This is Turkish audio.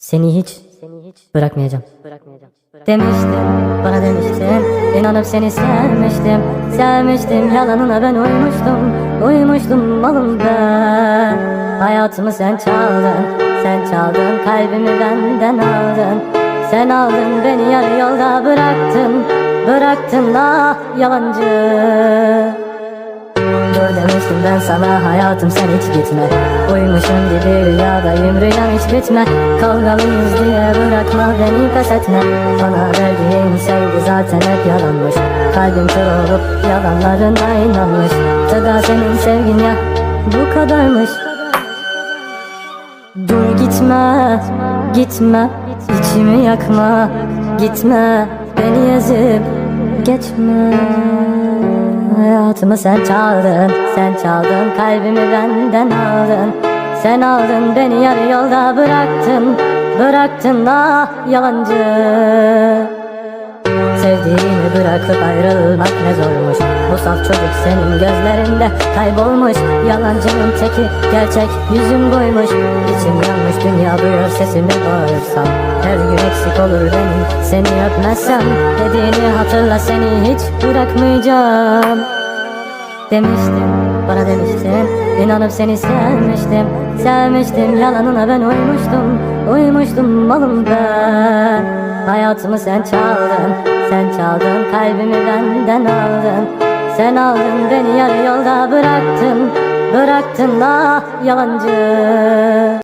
Seni hiç bırakmayacağım. Demiştin, bana demiştin İnanıp seni sevmiştim. Sevmiştim, yalanına ben uymuştum. Uymuştum malım ben. Hayatımı sen çaldın Sen çaldın, kalbimi benden aldın. Sen aldın, beni yarı yolda bıraktın. Bıraktın ah yalancı Demiştim ben sana hayatım sen hiç gitme. Uymuşum gibi rüyadayım rüyam hiç bitme Kavgalıyız diye bırakma beni pes etme. Bana verdiğin sevgi zaten hep yalanmış. Kalbim kör olup yalanlarına inanmış. Tıga senin sevgin ya bu kadarmış. Dur gitme, gitme içimi yakma. Gitme, beni ezip geçme Hayatımı sen çaldın, sen çaldın Kalbimi benden aldın. Sen aldın beni yarı yolda bıraktın Bıraktın ah yalancı. Sevdiğini bırakıp ayrılmak ne zormuş? Bu saf çocuk senin gözlerinde kaybolmuş. Yalancının teki gerçek yüzüm koymuş. İçim yanmış dünya duyuyor sesimi bağırsam. Her gün eksik olur benim seni öpmezsem. Dediğini hatırla seni hiç bırakmayacağım Demiştin, bana demiştin. İnanıp seni sevmiştim Sevmiştim, yalanına ben uymuştum Uymuştum malım ben. Hayatımı sen çaldın Sen çaldın, kalbimi benden aldın. Sen aldın, beni yarı yolda bıraktın Bıraktın. Ah yalancı